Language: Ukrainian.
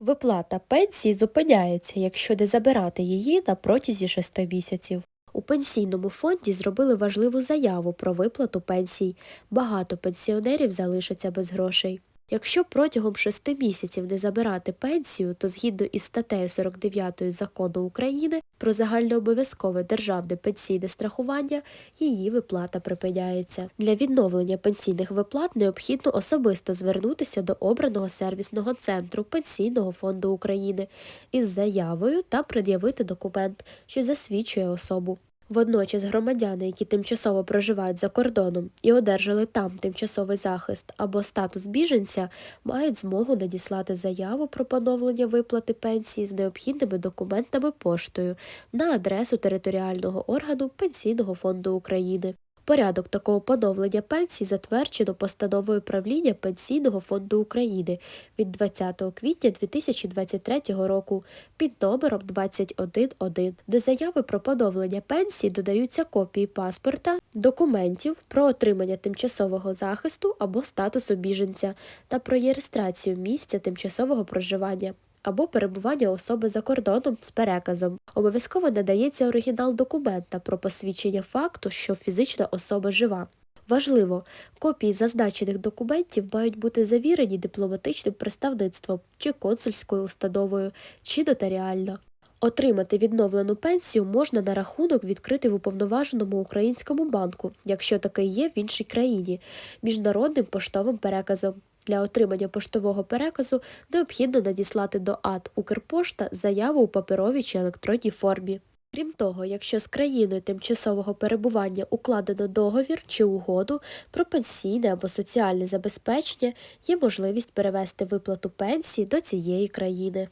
Виплата пенсії зупиняється, якщо не забирати її на протязі 6 місяців. У пенсійному фонді зробили важливу заяву про виплату пенсій. Багато пенсіонерів залишаться без грошей. Якщо протягом 6 місяців не забирати пенсію, то згідно із статтею 49 закону України про загальнообов'язкове державне пенсійне страхування, її виплата припиняється. Для відновлення пенсійних виплат необхідно особисто звернутися до обраного сервісного центру Пенсійного фонду України із заявою та пред'явити документ, що засвідчує особу. Водночас громадяни, які тимчасово проживають за кордоном і одержали там тимчасовий захист або статус біженця, мають змогу надіслати заяву про поновлення виплати пенсії з необхідними документами поштою на адресу територіального органу Пенсійного фонду України. Порядок такого поновлення пенсій затверджено постановою правління Пенсійного фонду України від 20 квітня 2023 року під номером 21.1. До заяви про поновлення пенсії додаються копії паспорта, документів про отримання тимчасового захисту або статусу біженця та про реєстрацію місця тимчасового проживання. Або перебування особи за кордоном з переказом. Обов'язково надається оригінал документа про посвідчення факту, що фізична особа жива. Важливо, копії зазначених документів мають бути завірені дипломатичним представництвом чи консульською установою, чи нотаріально. Отримати відновлену пенсію можна на рахунок відкритий в уповноваженому українському банку, якщо такий є в іншій країні, міжнародним поштовим переказом. Для отримання поштового переказу необхідно надіслати до АТ Укрпошта заяву у паперовій чи електронній формі. Крім того, якщо з країною тимчасового перебування укладено договір чи угоду про пенсійне або соціальне забезпечення, є можливість перевести виплату пенсії до цієї країни.